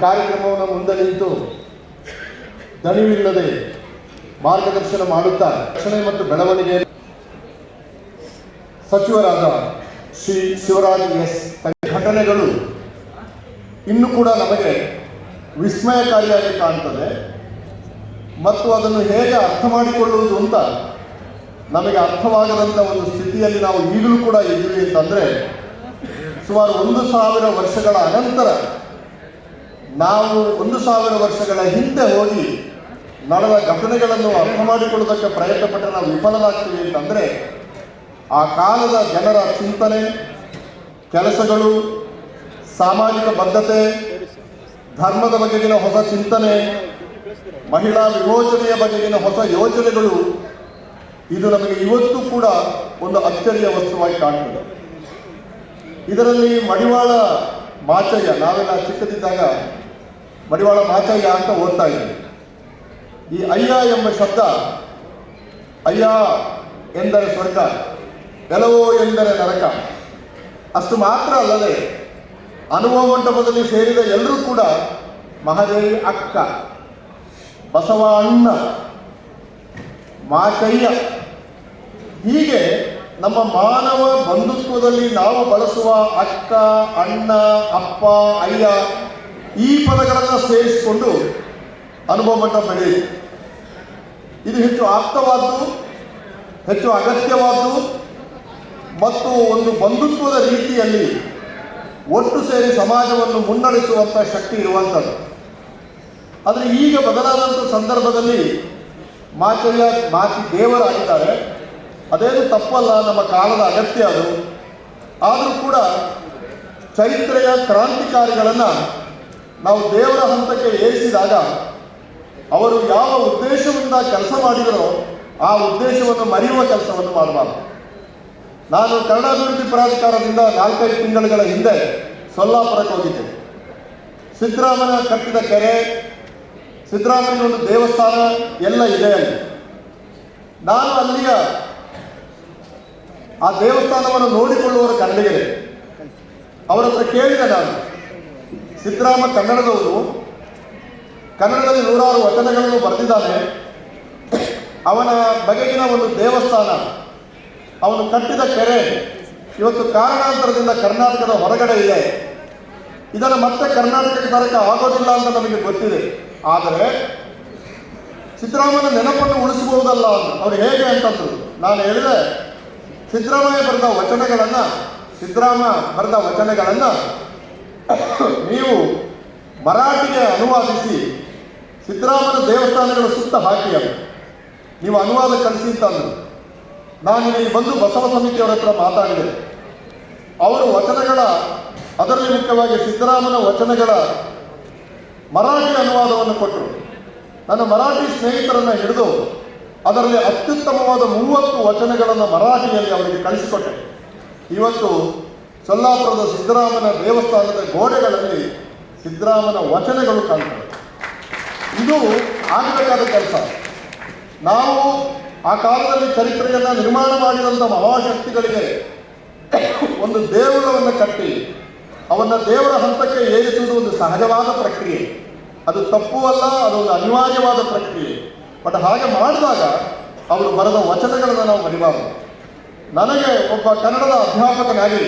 ಕಾರ್ಯಕ್ರಮವನ್ನು ಮುಂದೆ ನಿಂತು ದಣಿವಿಲ್ಲದೆ ಮಾರ್ಗದರ್ಶನ ಮಾಡುತ್ತಾ ರಕ್ಷಣೆ ಮತ್ತು ಬೆಳವಣಿಗೆ ಸಚಿವರಾದ ಶ್ರೀ ಶಿವರಾಜ್ ಎಸ್. ಘಟನೆಗಳು ಇನ್ನು ಕೂಡ ನಮಗೆ ವಿಸ್ಮಯಕಾರಿಯಾಗಿ ಕಾಣ್ತದೆ ಮತ್ತು ಅದನ್ನು ಹೇಗೆ ಅರ್ಥ ಮಾಡಿಕೊಳ್ಳುವುದು ಅಂತ ನಮಗೆ ಅರ್ಥವಾಗದಂಥ ಒಂದು ಸ್ಥಿತಿಯಲ್ಲಿ ನಾವು ಈಗಲೂ ಕೂಡ ಇದ್ದೀವಿ ಅಂತಂದರೆ ಸುಮಾರು ಒಂದು ಸಾವಿರ ವರ್ಷಗಳ ಅನಂತರ ನಾವು ಒಂದು ಸಾವಿರ ವರ್ಷಗಳ ಹಿಂದೆ ಹೋಗಿ ನಡೆದ ಘಟನೆಗಳನ್ನು ಅರ್ಥ ಮಾಡಿಕೊಳ್ಳುವುದಕ್ಕೆ ಪ್ರಯತ್ನ ಪಟ್ಟರೆ ನಾವು ವಿಫಲವಾಗ್ತೀವಿ ಅಂತಂದರೆ, ಆ ಕಾಲದ ಜನರ ಚಿಂತನೆ, ಕೆಲಸಗಳು, ಸಾಮಾಜಿಕ ಬದ್ಧತೆ, ಧರ್ಮದ ಬಗೆಗಿನ ಹೊಸ ಚಿಂತನೆ, ಮಹಿಳಾ ವಿಮೋಚನೆಯ ಬಗೆಗಿನ ಹೊಸ ಯೋಜನೆಗಳು ಇದು ನಮಗೆ ಇವತ್ತು ಕೂಡ ಒಂದು ಅಚ್ಚರಿಯ ವಸ್ತುವಾಗಿ ಕಾಣ್ತದೆ. ಇದರಲ್ಲಿ ಮಡಿವಾಳ ಮಾಚಯ್ಯ, ನಾವೆಲ್ಲ ಚಿಕ್ಕದಿದ್ದಾಗ ಮಡಿವಾಳ ಮಾಚಯ್ಯ ಅಂತ ಓದ್ತಾ ಇದ್ವಿ ಈ ಅಯ್ಯ ಎಂಬ ಶಬ್ದ ಅಯ್ಯ ಎಂದರೆ ಸ್ವರ್ಗ ಕೆಲವೋ ಎಂದರೆ ನರಕ, ಅಷ್ಟು ಮಾತ್ರ ಅಲ್ಲದೆ ಅನುಭವ ಮಂಟಪದಲ್ಲಿ ಸೇರಿದ ಎಲ್ಲರೂ ಕೂಡ ಮಹಾದೇವಿ ಅಕ್ಕ ಬಸವ ಅಣ್ಣ ಮಾಚಯ್ಯ ಹೀಗೆ ನಮ್ಮ ಮಾನವ ಬಂಧುತ್ವದಲ್ಲಿ ನಾವು ಬಳಸುವ ಅಕ್ಕ, ಅಣ್ಣ, ಅಪ್ಪ, ಅಯ್ಯ ಈ ಪದಗಳನ್ನು ಸೇರಿಸಿಕೊಂಡು ಅನುಭವ ಮಟ್ಟ ಬೆಳೆಯಿತು ಇದು ಹೆಚ್ಚು ಆಪ್ತವಾದ್ದು, ಹೆಚ್ಚು ಅಗತ್ಯವಾದ್ದು ಮತ್ತು ಒಂದು ಬಂಧುತ್ವದ ರೀತಿಯಲ್ಲಿ ಒಟ್ಟು ಸೇರಿ ಸಮಾಜವನ್ನು ಮುನ್ನಡೆಸುವಂಥ ಶಕ್ತಿ ಇರುವಂಥದ್ದು ಆದರೆ ಈಗ ಬದಲಾದಂಥ ಸಂದರ್ಭದಲ್ಲಿ ಮಾಚಲ್ಯ ಮಾಚಿ ದೇವರಾಗಿದ್ದಾರೆ ಅದೇನು ತಪ್ಪಲ್ಲ, ನಮ್ಮ ಕಾಲದ ಅಗತ್ಯ ಅದು. ಆದರೂ ಕೂಡ ಚೈತ್ರೆಯ ಕ್ರಾಂತಿಕಾರಿಗಳನ್ನು ನಾವು ದೇವರ ಹಂತಕ್ಕೆ ಏರಿಸಿದಾಗ ಅವರು ಯಾವ ಉದ್ದೇಶದಿಂದ ಕೆಲಸ ಮಾಡಿದರೋ ಆ ಉದ್ದೇಶವನ್ನು ಮರೆಯುವ ಕೆಲಸವನ್ನು ಮಾಡಬಾರ್ದು. ನಾನು ಕನ್ನಡಾಭಿವೃದ್ಧಿ ಪ್ರಾಧಿಕಾರದಿಂದ ನಾಲ್ಕೈದು ತಿಂಗಳುಗಳ ಹಿಂದೆ ಸೊಲ್ಲಾಪುರಕ್ಕೆ ಹೋಗಿದ್ದೆ. ಸಿದ್ದರಾಮನ ಕಟ್ಟಿದ ಕೆರೆ, ಸಿದ್ದರಾಮಯ್ಯ ಒಂದು ದೇವಸ್ಥಾನ, ಎಲ್ಲ ಇದೆ ಅಲ್ಲಿ. ನಾನು ಅಲ್ಲಿಯ ಆ ದೇವಸ್ಥಾನವನ್ನು ನೋಡಿಕೊಳ್ಳುವವರು ಕಂಡಿಗೆ ಅವರ ಹತ್ರ ಕೇಳಿದೆ ನಾನು. ಸಿದ್ದರಾಮ ಕನ್ನಡದವರು, ಕನ್ನಡದಲ್ಲಿ ನೂರಾರು ವಚನಗಳನ್ನು ಬರೆದಿದ್ದಾನೆ ಅವನ ಬಗೆಗಿನ ಒಂದು ದೇವಸ್ಥಾನ, ಅವನು ಕಟ್ಟಿದ ಕೆರೆ, ಇವತ್ತು ಕಾರಣಾಂತರದಿಂದ ಕರ್ನಾಟಕದ ಹೊರಗಡೆ ಇದೆ. ಇದನ್ನು ಮತ್ತೆ ಕರ್ನಾಟಕಕ್ಕೆ ತರಕ್ಕೆ ಆಗೋದಿಲ್ಲ ಅಂತ ನಮಗೆ ಗೊತ್ತಿದೆ. ಆದರೆ ಸಿದ್ದರಾಮಯ್ಯ ನೆನಪನ್ನು ಉಳಿಸಬಹುದಲ್ಲ ಅವ್ರು ಹೇಗೆ ಅಂತಂದ್ರು. ನಾನು ಹೇಳಿದೆ ಸಿದ್ದರಾಮಯ್ಯ ಬರೆದ ವಚನಗಳನ್ನು ಸಿದ್ದರಾಮ ಬರೆದ ವಚನಗಳನ್ನು ನೀವು ಮರಾಠಿಗೆ ಅನುವಾದಿಸಿ ಸಿದ್ದರಾಮನ ದೇವಸ್ಥಾನಗಳ ಸುತ್ತ ಹಾಕಿ ಅದು ನೀವು ಅನುವಾದ ಕಳಿಸಿ ಅಂತಂದರು ನಾನು ಇಲ್ಲಿ ಬಂದು ಬಸವ ಸಮಿತಿಯವರ ಹತ್ರ ಮಾತಾಡಿದೆ. ಅವರು ವಚನಗಳ, ಅದರಲ್ಲಿ ಮುಖ್ಯವಾಗಿ ಸಿದ್ದರಾಮನ ವಚನಗಳ ಮರಾಠಿ ಅನುವಾದವನ್ನು ಕೊಟ್ಟರು. ನನ್ನ ಮರಾಠಿ ಸ್ನೇಹಿತರನ್ನು ಹಿಡಿದು ಅದರಲ್ಲಿ ಅತ್ಯುತ್ತಮವಾದ ಮೂವತ್ತು ವಚನಗಳನ್ನು ಮರಾಠಿಯಲ್ಲಿ ಅವರಿಗೆ ಕಳಿಸಿಕೊಟ್ಟೆ. ಇವತ್ತು ಸೊಲ್ಲಾಪುರದ ಸಿದ್ದರಾಮನ ದೇವಸ್ಥಾನದ ಗೋಡೆಗಳಲ್ಲಿ ಸಿದ್ದರಾಮನ ವಚನಗಳು ಕಾಣ್ತವೆ. ಇದು ಆಗಬೇಕಾದ ಕೆಲಸ. ನಾವು ಆ ಕಾಲದಲ್ಲಿ ಚರಿತ್ರೆಯನ್ನು ನಿರ್ಮಾಣ ಮಾಡಿದಂಥ ಮಹಾಶಕ್ತಿಗಳಿಗೆ ಒಂದು ದೇವರವನ್ನು ಕಟ್ಟಿ, ಅವನ್ನ ದೇವರ ಹಂತಕ್ಕೆ ಏರಿಸುವುದು ಒಂದು ಸಹಜವಾದ ಪ್ರಕ್ರಿಯೆ. ಅದು ತಪ್ಪು ಅಲ್ಲ ಅದೊಂದು ಅನಿವಾರ್ಯವಾದ ಪ್ರಕ್ರಿಯೆ. ಬಟ್ ಹಾಗೆ ಮಾಡಿದಾಗ ಅವರು ಬರೆದ ವಚನಗಳನ್ನು ನಾವು ಮರಿಬಾರದು ನನಗೆ ಒಬ್ಬ ಕನ್ನಡದ ಅಧ್ಯಾಪಕನಾಗಿ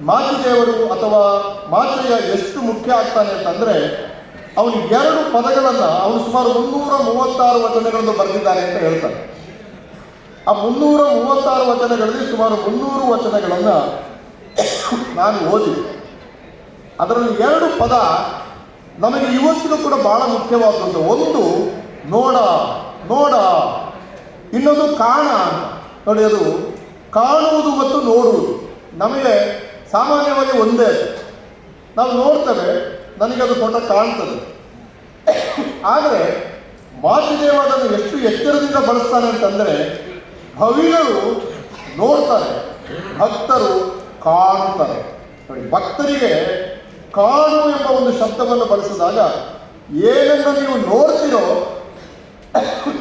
ಮಾಚಿದೇವರು ಅಥವಾ ಮಾತೃಯ ಎಷ್ಟು ಮುಖ್ಯ ಆಗ್ತಾನೆ ಅಂತಂದರೆ, ಅವನು ಎರಡು ಪದಗಳನ್ನು, ಅವನು ಸುಮಾರು ಮುನ್ನೂರ ಮೂವತ್ತಾರು ವಚನಗಳನ್ನು ಬರೆದಿದ್ದಾನೆ ಅಂತ ಹೇಳ್ತಾನೆ. ಆ ಮುನ್ನೂರ ಮೂವತ್ತಾರು ವಚನಗಳಲ್ಲಿ ಸುಮಾರು ಮುನ್ನೂರು ವಚನಗಳನ್ನು ನಾನು ಓದಿದೆ. ಅದರಲ್ಲಿ ಎರಡು ಪದ ನಮಗೆ ಇವತ್ತಿಗೂ ಕೂಡ ಬಹಳ ಮುಖ್ಯವಾದದ್ದು. ಒಂದು, ನೋಡ ನೋಡ. ಇನ್ನೊಂದು ಕಾಣ ನೋಡಿ ಅದು ಕಾಣುವುದು ಮತ್ತು ನೋಡುವುದು. ನಮಗೆ ಸಾಮಾನ್ಯವಾಗಿ ಒಂದೇ. ನಾವು ನೋಡ್ತೇವೆ ನನಗೆ ಅದು ಫೋಟೋ ಕಾಣ್ತದೆ. ಆದರೆ ಮಾತುದೇವ ಅದನ್ನು ಎಷ್ಟು ಎತ್ತರದಿಂದ ಬಳಸ್ತಾನೆ ಅಂತಂದರೆ ಭವಿಗಳು ನೋಡ್ತಾರೆ, ಭಕ್ತರು ಕಾಣ್ತಾರೆ. ನೋಡಿ, ಭಕ್ತರಿಗೆ ಕಾಣು ಎಂಬ ಒಂದು ಶಬ್ದವನ್ನು ಬಳಸಿದಾಗ ಏನನ್ನು ನೀವು ನೋಡ್ತೀರೋ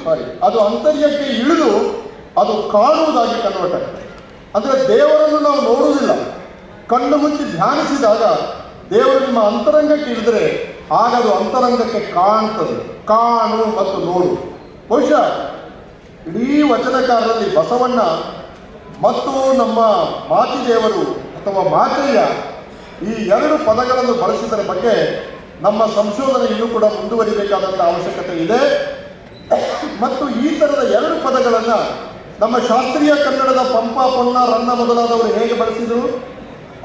ಸಾರಿ ಅದು ಅಂತರ್ಯಕ್ಕೆ ಇಳಿದು ಅದು ಕಾಣುವುದಾಗಿ ಕನ್ವರ್ಟ್ ಆಗುತ್ತೆ. ಅಂದರೆ ದೇವರನ್ನು ನಾವು ನೋಡುವುದಿಲ್ಲ. ಕಣ್ಣು ಮುಚ್ಚಿ ಧ್ಯಾನಿಸಿದಾಗ ದೇವರು ನಿಮ್ಮ ಅಂತರಂಗಕ್ಕೆ ಇಳಿದ್ರೆ ಆಗ ಅದು ಅಂತರಂಗಕ್ಕೆ ಕಾಣ್ತದೆ. ಕಾಣು ಮತ್ತು ನೋಡು. ಬಹುಶಃ ಇಡೀ ವಚನಕಾರರಲ್ಲಿ ಬಸವಣ್ಣ ಮತ್ತು ನಮ್ಮ ಮಾತಿದೇವರು ಅಥವಾ ಮಾತಯ್ಯ ಈ ಎರಡು ಪದಗಳನ್ನು ಬಳಸಿದರ ಬಗ್ಗೆ ನಮ್ಮ ಸಂಶೋಧನೆ ಇನ್ನೂ ಕೂಡ ಮುಂದುವರಿಬೇಕಾದಂಥ ಅವಶ್ಯಕತೆ ಇದೆ. ಮತ್ತು ಈ ಥರದ ಎರಡು ಪದಗಳನ್ನು ನಮ್ಮ ಶಾಸ್ತ್ರೀಯ ಕನ್ನಡದ ಪಂಪ ಪೊನ್ನ ರನ್ನ ಮೊದಲಾದವರು ಹೇಗೆ ಬಳಸಿದರು?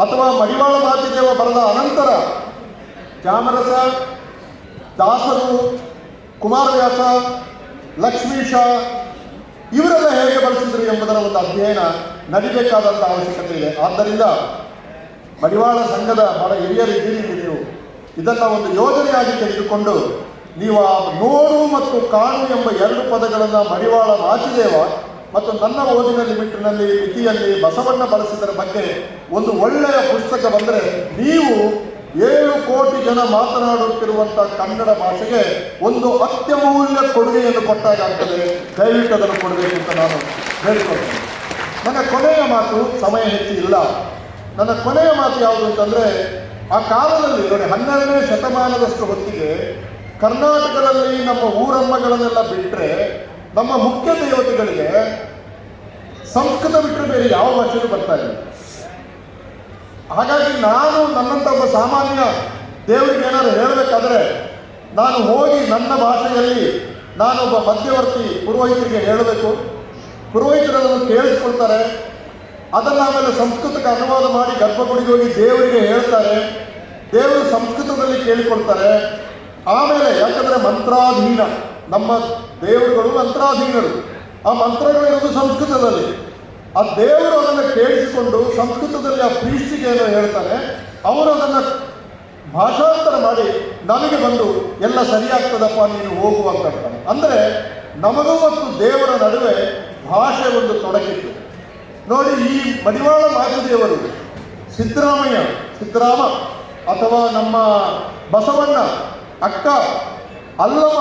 ಅಥವಾ ಮಡಿವಾಳ ಮಾತಿದೇವ ಬರೆದ ಅನಂತರ ಚಾಮರಸ, ದಾಸರು, ಕುಮಾರವ್ಯಾಸ ಲಕ್ಷ್ಮೀಶ ಇವರೆಲ್ಲ ಹೇಗೆ ಬಳಸಿದ್ರು ಎಂಬುದರ ಒಂದು ಅಧ್ಯಯನ ನಡಿಬೇಕಾದಂಥ ಅವಶ್ಯಕತೆ ಇದೆ. ಆದ್ದರಿಂದ ಮಡಿವಾಳ ಸಂಘದ ಬಹಳ ಹಿರಿಯರಿದ್ದೀರಿ ನೀವು ಇದನ್ನ ಒಂದು ಯೋಜನೆಯಾಗಿ ತೆಗೆದುಕೊಂಡು ನೀವು ಆ ನೋಡು ಮತ್ತು ಕಾಣು ಎಂಬ ಎರಡು ಪದಗಳನ್ನು ಮಡಿವಾಳ ಮಾಚಿದೇವ ಮತ್ತು ನನ್ನ ಓದಿನ ಲಿಮಿಟ್ನಲ್ಲಿ, ಮಿತಿಯಲ್ಲಿ ಬಸವಣ್ಣ ಬಳಸಿದರ ಬಗ್ಗೆ ಒಂದು ಒಳ್ಳೆಯ ಪುಸ್ತಕ ಬಂದರೆ ನೀವು ಏಳು ಕೋಟಿ ಜನ ಮಾತನಾಡುತ್ತಿರುವಂಥ ಕನ್ನಡ ಭಾಷೆಗೆ ಒಂದು ಅತ್ಯಮೂಲ್ಯ ಕೊಡುಗೆಯನ್ನು ಕೊಟ್ಟಾಗ್ತದೆ ದಯವಿಟ್ಟು ಅದನ್ನು ಕೊಡಬೇಕು ಅಂತ ನಾನು ಹೇಳ್ಕೊಳ್ತೇನೆ. ನನ್ನ ಕೊನೆಯ ಮಾತು ಸಮಯ ಹೆಚ್ಚು ಇಲ್ಲ. ನನ್ನ ಕೊನೆಯ ಮಾತು ಯಾವುದು ಅಂತಂದ್ರೆ, ಆ ಕಾಲದಲ್ಲಿ ನೋಡಿ ಹನ್ನೆರಡನೇ ಶತಮಾನದಷ್ಟು ಹೊತ್ತಿಗೆ ಕರ್ನಾಟಕದಲ್ಲಿ ನಮ್ಮ ಊರಮ್ಮಗಳನ್ನೆಲ್ಲ ಬಿಟ್ಟರೆ ನಮ್ಮ ಮುಖ್ಯ ದೇವತೆಗಳಿಗೆ ಸಂಸ್ಕೃತ ಬಿಟ್ಟರೆ ಬೇರೆ ಯಾವ ಭಾಷೆಯೂ ಬರ್ತಾ ಇಲ್ಲ. ಹಾಗಾಗಿ ನಾನು ನನ್ನಂಥ ಒಬ್ಬ ಸಾಮಾನ್ಯ ದೇವರಿಗೆ ಏನಾದ್ರು ಹೇಳಬೇಕಾದ್ರೆ, ನಾನು ಹೋಗಿ ನನ್ನ ಭಾಷೆಯಲ್ಲಿ ನಾನೊಬ್ಬ ಮಧ್ಯವರ್ತಿ ಪುರೋಹಿತರಿಗೆ ಹೇಳಬೇಕು. ಪುರೋಹಿತರು ಅದನ್ನು ಕೇಳಿಸ್ಕೊಳ್ತಾರೆ. ಅದನ್ನು ಆಮೇಲೆ ಸಂಸ್ಕೃತಕ್ಕೆ ಅನುವಾದ ಮಾಡಿ ಗರ್ಭಗುಡಿಗೆ ಹೋಗಿ ದೇವರಿಗೆ ಹೇಳ್ತಾರೆ. ದೇವರು ಸಂಸ್ಕೃತದಲ್ಲಿ ಕೇಳಿಕೊಳ್ತಾರೆ ಆಮೇಲೆ ಯಾಕಂದ್ರೆ ಮಂತ್ರಾಧೀನ. ನಮ್ಮ ದೇವರುಗಳು ಮಂತ್ರಾಧೀನರು. ಆ ಮಂತ್ರಗಳಿರೋದು ಸಂಸ್ಕೃತದಲ್ಲಿ. ಆ ದೇವರು ಅದನ್ನು ಕೇಳಿಸಿಕೊಂಡು ಸಂಸ್ಕೃತದಲ್ಲಿ ಆ ಪ್ರೀಸ್ಟಿಗೆ ಏನೋ ಹೇಳ್ತಾರೆ ಅವರು ಅದನ್ನು ಭಾಷಾಂತರ ಮಾಡಿ ನಮಗೆ ಬಂದು ಎಲ್ಲ ಸರಿಯಾಗ್ತದಪ್ಪ, ನೀನು ಹೋಗು ಅಂತ ಹೇಳ್ತಾನೆ ಅಂದರೆ ನಮಗೂ ಮತ್ತು ದೇವರ ನಡುವೆ ಭಾಷೆ ಒಂದು ತೊಡಗಿತ್ತು ನೋಡಿ, ಈ ಮಡಿವಾಳ ಮಾಚಿದೇವರು ಸಿದ್ದರಾಮಯ್ಯ, ಸಿದ್ದರಾಮ ಅಥವಾ ನಮ್ಮ ಬಸವಣ್ಣ, ಅಕ್ಕ ಅಲ್ಲಮ್ಮ,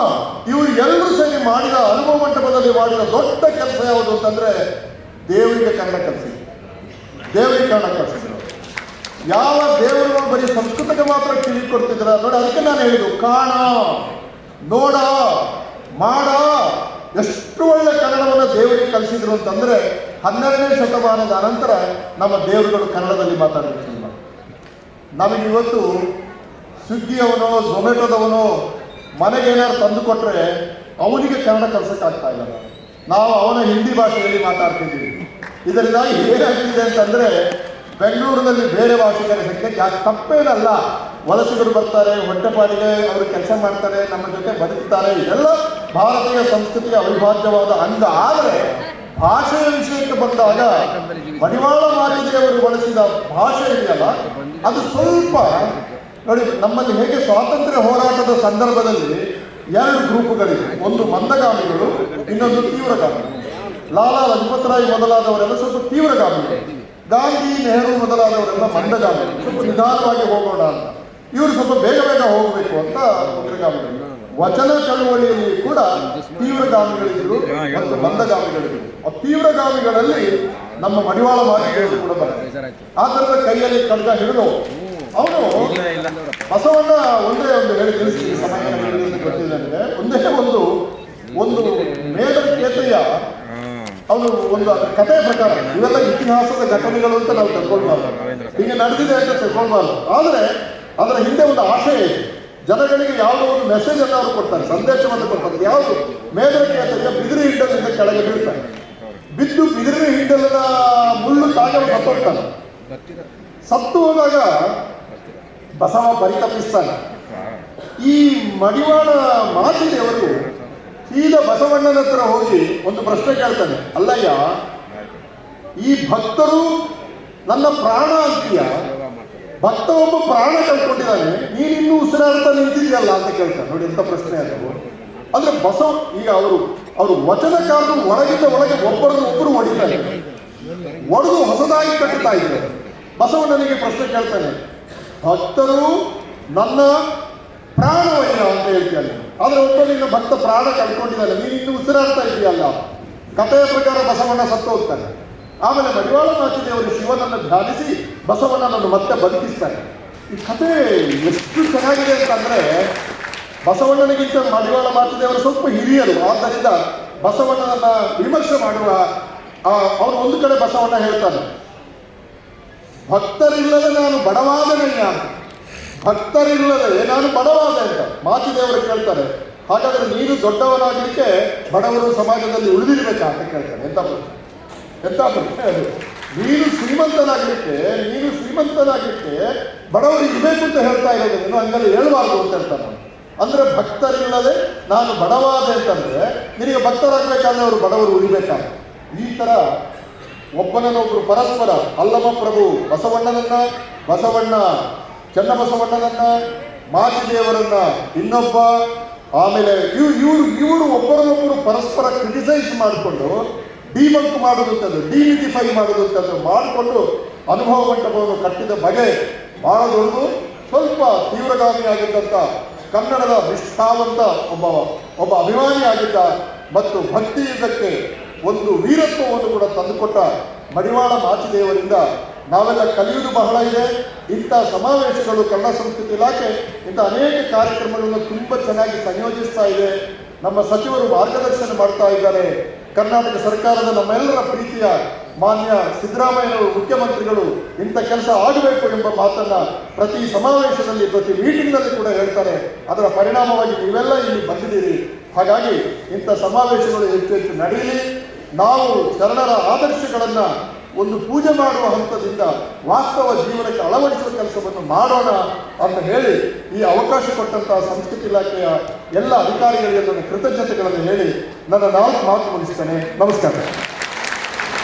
ಇವರು ಎಲ್ಲರೂ ಸರಿ ಮಾಡಿದ ಅನುಭವ ಮಂಟಪದಲ್ಲಿ ಮಾಡಿದ ದೊಡ್ಡ ಕೆಲಸ ಯಾವುದು ಅಂತಂದ್ರೆ ದೇವರಿಗೆ ಕನ್ನಡ ಕಲಿಸಿದ್ರು ದೇವರಿಗೆ ಕನ್ನಡ ಕಲಿಸಿದ್ರು ಯಾವ ದೇವರು ಬರೀ ಸಂಸ್ಕೃತಕ್ಕೆ ಮಾತ್ರ ಕಿವಿ ಕೊಡ್ತಿದ್ರ ನೋಡಿ, ಅದಕ್ಕೆ ನಾನು ಹೇಳಿದ್ದು, ಕಾಣ, ನೋಡ, ಮಾಡ, ಎಷ್ಟು ಒಳ್ಳೆ ಕನ್ನಡವನ್ನು ದೇವರಿಗೆ ಕಲಿಸಿದ್ರು ಅಂತಂದ್ರೆ ಹನ್ನೆರಡನೇ ಶತಮಾನದ ಅನಂತರ ನಮ್ಮ ದೇವರುಗಳು ಕನ್ನಡದಲ್ಲಿ ಮಾತಾಡಲಿಕ್ಕೆ ನಮಗೆ ಇವತ್ತು ಸ್ವಿಗ್ಗಿಯವನೋ ಝೊಮ್ಯಾಟೊದವನೋ ಮನೆಗೆ ಏನಾದ್ರು ತಂದು ಕೊಟ್ರೆ ಅವನಿಗೆ ಕನ್ನಡ ಕಲ್ಸಕ್ಕಾಗ್ತಾ ಇಲ್ಲ. ನಾವು. ನಾವು ಅವನ ಹಿಂದಿ ಭಾಷೆಯಲ್ಲಿ ಮಾತಾಡ್ತಿದ್ದೀವಿ. ಇದರಿಂದಾಗಿ ಏನಾಗ್ತಿದೆ ಅಂತಂದ್ರೆ ಬೆಂಗಳೂರಿನಲ್ಲಿ ಬೇರೆ ಭಾಷೆಗಳ ಸಂಖ್ಯೆ ಜಾಸ್ತಿ ತಪ್ಪೇನಲ್ಲ. ವಲಸಿಗರು ಬರ್ತಾರೆ, ಹೊಟ್ಟೆಪಾಡಿಗೆ ಅವರು ಕೆಲಸ ಮಾಡ್ತಾರೆ, ನಮ್ಮ ಜೊತೆ ಬದುಕ್ತಾರೆ. ಇದೆಲ್ಲ ಭಾರತೀಯ ಸಂಸ್ಕೃತಿಗೆ ಅವಿಭಾಜ್ಯವಾದ ಅಂಗ. ಆದರೆ ಭಾಷೆಯ ವಿಷಯಕ್ಕೆ ಬಂದಾಗ ಮಡಿವಾಳ ಮಾರಿದೆಯವರು ಬಳಸಿದ ಭಾಷೆ ಇದೆಯಲ್ಲ, ಅದು ಸ್ವಲ್ಪ ನೋಡಿ, ನಮ್ಮಲ್ಲಿ ಹೇಗೆ ಸ್ವಾತಂತ್ರ್ಯ ಹೋರಾಟದ ಸಂದರ್ಭದಲ್ಲಿ ಎರಡು ಗ್ರೂಪ್ಗಳಿವೆ. ಒಂದು ಮಂದಗಾಮಿಗಳು, ಇನ್ನೊಂದು ತೀವ್ರಗಾಮಿಗಳು. ಲಾಲಾ ಲಜಪತ್ ರಾಯ್ ಮೊದಲಾದವರೆಲ್ಲ ಸ್ವಲ್ಪ ತೀವ್ರಗಾಮಿಗಳು. ಗಾಂಧಿ ನೆಹರು ಮೊದಲಾದವರೆಲ್ಲ ಮಂದಗಾಮಿಗಳು. ಸ್ವಲ್ಪ ನಿಧಾನವಾಗಿ ಹೋಗೋಣ ಅಂತ. ಇವರು ಸ್ವಲ್ಪ ಬೇಗ ಬೇಗ ಹೋಗಬೇಕು ಅಂತ ಉಗ್ರಗಾಮಿಗಳು ವಚನ ಚಳುವಳಿಯಲ್ಲಿ ಕೂಡ ತೀವ್ರಗಾಮಿಗಳಿದ್ರು ಮತ್ತು ಮಂದಗಾಮಿಗಳಿದ್ರು. ಆ ತೀವ್ರಗಾಮಿಗಳಲ್ಲಿ ನಮ್ಮ ಮಡಿವಾಳ ಮಾತಿಗಳು ಕೂಡ ಬರ್ತದೆ ಆ ಥರದ ಕೈಯಲ್ಲಿ ಕಡ್ಗ ಹಿಡಿದು ಅವನು ಬಸವಣ್ಣ ಒಂದೇ ಒಂದು ಹೇಳಿ ತಿಳಿಸ್ತೀನಿ ಗೊತ್ತಿದೆ ನನಗೆ ಒಂದೇ ಒಂದು ಒಂದು ಮೇದರ್ ಕೇತಯ್ಯ ಅವನು ಒಂದು ಕಥೆ ಕಥೆಯ ಪ್ರಕಾರ ಇವೆಲ್ಲ ಇತಿಹಾಸದ ಘಟನೆಗಳು ಅಂತ ನಾವು ತಗೊಳ್ಬಾರ್ದು ಹೀಗೆ ನಡೆದಿದೆ ಅಂತ ತಗೊಳ್ಬಾರ್ದು ಆದರೆ ಅದರ ಹಿಂದೆ ಒಂದು ಆಶಯ ಇದೆ. ಜನಗಳಿಗೆ ಯಾವುದೋ ಒಂದು ಮೆಸೇಜ್ ಅನ್ನು ಅವರು ಕೊಡ್ತಾರೆ ಸಂದೇಶವನ್ನು ಕೊಡ್ತಾರೆ. ಯಾವುದು? ಮೇದರ ಕೇತಯ್ಯ ಬಿದಿರು ಹಿಂಡಲಿಂದ ಕೆಳಗೆ ಬೀಳ್ತಾರೆ ಬಿದ್ದು ಬಿದಿರಿನ ಹಿಂಡಲಿನ ಮುಳ್ಳು ತಾಗ ಸತ್ತೋಗ್ತಾನೆ ಸತ್ತು ಹೋದಾಗ ಬಸವ ಪರಿತಪಿಸ್ತಾನೆ ಈ ಮಡಿವಾಳ ಮಾತಿದೆಯವರು ಸೀದ ಬಸವಣ್ಣನ ಹತ್ರ ಹೋಗಿ ಒಂದು ಪ್ರಶ್ನೆ ಕೇಳ್ತಾನೆ, ಅಲ್ಲಯ್ಯ, ಈ ಭಕ್ತರು ನನ್ನ ಪ್ರಾಣ ಅಂತೀಯ? ಭಕ್ತ ಒಬ್ಬ ಪ್ರಾಣ ಕಳ್ಕೊಂಡಿದ್ದಾನೆ, ನೀನಿನ್ನೂ ಉಸಿರಾಡ್ತಾ ನಿಂತಿದ್ಯಲ್ಲ ಅಂತ ಕೇಳ್ತಾನೆ. ನೋಡಿ ಎಂತ ಪ್ರಶ್ನೆ ಅದು. ಅಂದ್ರೆ ಬಸವ, ಈಗ ಅವರು ಅವರು ವಚನಕಾರರು ಒಳಗಿಂದ ಒಳಗೆ ಒಬ್ಬರನ್ನು ಒಬ್ಬರು ಹೊಡಿತಾರೆ ಒಡೆದು ಹೊಸದಾಗಿ ಕಟ್ಟುತ್ತಾ ಇದ್ದಾರೆ. ಬಸವಣ್ಣನಿಗೆ ಪ್ರಶ್ನೆ ಕೇಳ್ತಾನೆ ಭಕ್ತರು ನನ್ನ ಪ್ರಾಣವಯ್ಯ ಅಂತ ಹೇಳ್ತೇನೆ ಆದರೆ ಒಬ್ಬ ನಿನ್ನ ಭಕ್ತ ಪ್ರಾಣ ಕಳ್ಕೊಂಡಿದ್ದಾನೆ ನೀನು ಇನ್ನು ಉಸಿರಾಡ್ತಾ ಇದೆಯಲ್ಲ ಕಥೆಯ ಪ್ರಕಾರ ಬಸವಣ್ಣ ಸತ್ತು ಹೋಗ್ತಾನೆ. ಆಮೇಲೆ ಮಡಿವಾಳ ಮಾಚಿದೇವರು ಶಿವನನ್ನು ಧ್ಯಾನಿಸಿ ಬಸವಣ್ಣನನ್ನು ಮತ್ತೆ ಬದುಕಿಸ್ತಾರೆ. ಈ ಕಥೆ ಎಷ್ಟು ಚೆನ್ನಾಗಿದೆ ಅಂತಂದ್ರೆ ಬಸವಣ್ಣನಿಗಿಂತ ಮಡಿವಾಳ ಮಾಚಿದೇವರು ಸ್ವಲ್ಪ ಹಿರಿಯರು. ಆದ್ದರಿಂದ ಬಸವಣ್ಣನನ್ನ ವಿಮರ್ಶೆ ಮಾಡುವ ಅವನು ಒಂದು ಕಡೆ ಬಸವಣ್ಣ ಹೇಳ್ತಾನೆ ಭಕ್ತರಿಲ್ಲದೆ ನಾನು ಬಡವಾದನಯ್ಯ ಭಕ್ತರಿಲ್ಲದೆ ನಾನು ಬಡವಾದ ಅಂತ ಮಾತಿದೇವರು ಕೇಳ್ತಾರೆ. ಹಾಗಾದ್ರೆ ನೀನು ದೊಡ್ಡವನಾಗಲಿಕ್ಕೆ ಬಡವರು ಸಮಾಜದಲ್ಲಿ ಉಳಿದಿರ್ಬೇಕಾ ಅಂತ ಕೇಳ್ತಾರೆ. ಎಂತ ಎಂತ ನೀನು ಶ್ರೀಮಂತನಾಗಲಿಕ್ಕೆ ನೀನು ಶ್ರೀಮಂತನಾಗಲಿಕ್ಕೆ ಬಡವರು ಇರಬೇಕು ಅಂತ ಹೇಳ್ತಾ ಇರೋದು ನೀನು ಹಂಗಲ್ಲಿ, ಹೇಳಬಾರ್ದು ಅಂತ ಹೇಳ್ತಾನೆ ಅಂದ್ರೆ ಭಕ್ತರಿಲ್ಲದೆ ನಾನು ಬಡವಾದೆ ಅಂತಂದ್ರೆ ನಿನಗೆ ಭಕ್ತರಾಗಬೇಕಾದ್ರೆ ಅವರು ಬಡವರು ಉಳಿಬೇಕಾ? ಈ ತರ ಒಬ್ಬನನ್ನೊಬ್ರು ಪರಸ್ಪರ ಅಲ್ಲಮ ಪ್ರಭು, ಬಸವಣ್ಣನನ್ನ, ಬಸವಣ್ಣ, ಚನ್ನಬಸವಣ್ಣನನ್ನ, ಮಾಚಿದೇವರನ್ನ, ಇನ್ನೊಬ್ಬ, ಆಮೇಲೆ ಇವ್ ಇವ್ರು, ಇವರು ಒಬ್ಬರನ್ನೊಬ್ಬರು ಪರಸ್ಪರ ಕ್ರಿಟಿಸೈಸ್ ಮಾಡಿಕೊಂಡು ಡಿಮಂಕ್ ಮಾಡೋದು ಅಂತಂದ್ರೆ ಡಿಮಿಟಿಫೈ ಮಾಡೋದು ಅಂತಂದ್ರೆ ಮಾಡಿಕೊಂಡು ಅನುಭವ ಮಂಟಪವನ್ನು ಕಟ್ಟಿದ ಬಗೆ ಬಹಳ ಸ್ವಲ್ಪ ಸ್ವಲ್ಪ ತೀವ್ರಗಾಮಿಯಾಗಿದ್ದಂಥ ಕನ್ನಡದ ನಿಷ್ಠಾವಂತ ಒಬ್ಬ ಒಬ್ಬ ಅಭಿಮಾನಿ ಆಗಿದ್ದ ಮತ್ತು ಭಕ್ತಿಯುಗಕ್ಕೆ ಒಂದು ವೀರತ್ವವನ್ನು ಕೂಡ ತಂದುಕೊಟ್ಟ ಮಡಿವಾಳ ಮಾಚಿದೇವರಿಂದ ನಾವೆಲ್ಲ ಕಲಿಯುವುದು ಬಹಳ ಇದೆ. ಇಂಥ ಸಮಾವೇಶಗಳು ಕನ್ನಡ ಸಂಸ್ಕೃತಿ ಇಲಾಖೆ ಇಂಥ ಅನೇಕ ಕಾರ್ಯಕ್ರಮಗಳನ್ನು ತುಂಬ ಚೆನ್ನಾಗಿ ಸಂಯೋಜಿಸ್ತಾ ಇದೆ. ನಮ್ಮ ಸಚಿವರು ಮಾರ್ಗದರ್ಶನ ಮಾಡ್ತಾ ಇದ್ದಾರೆ. ಕರ್ನಾಟಕ ಸರ್ಕಾರದ ನಮ್ಮೆಲ್ಲರ ಪ್ರೀತಿಯ ಮಾನ್ಯ ಸಿದ್ದರಾಮಯ್ಯನವರು ಮುಖ್ಯಮಂತ್ರಿಗಳು ಇಂಥ ಕೆಲಸ ಆಗಬೇಕು ಎಂಬ ಮಾತನ್ನ ಪ್ರತಿ ಸಮಾವೇಶದಲ್ಲಿ, ಪ್ರತಿ ಮೀಟಿಂಗ್ನಲ್ಲಿ ಕೂಡ ಹೇಳ್ತಾರೆ. ಅದರ ಪರಿಣಾಮವಾಗಿ ನೀವೆಲ್ಲ ಇಲ್ಲಿ ಬಂದಿದ್ದೀರಿ. ಹಾಗಾಗಿ ಇಂಥ ಸಮಾವೇಶಗಳು ಹೆಚ್ಚು ಹೆಚ್ಚು ನಡೆಯಲಿ. ನಾವು ಶರಣರ ಆದರ್ಶಗಳನ್ನು ಒಂದು ಪೂಜೆ ಮಾಡುವ ಹಂತದಿಂದ ವಾಸ್ತವ ಜೀವನಕ್ಕೆ ಅಳವಡಿಸುವ ಕೆಲಸವನ್ನು ಮಾಡೋಣ ಅಂತ ಹೇಳಿ ಈ ಅವಕಾಶ ಕೊಟ್ಟಂತಹ ಸಂಸ್ಕೃತಿ ಇಲಾಖೆಯ ಎಲ್ಲ ಅಧಿಕಾರಿಗಳಿಗೆ ನನ್ನ ಕೃತಜ್ಞತೆಗಳನ್ನು ಹೇಳಿ ನನ್ನ ನಾಲ್ಕು ಮಾತು ಮುಗಿಸ್ತೇನೆ. ನಮಸ್ಕಾರ.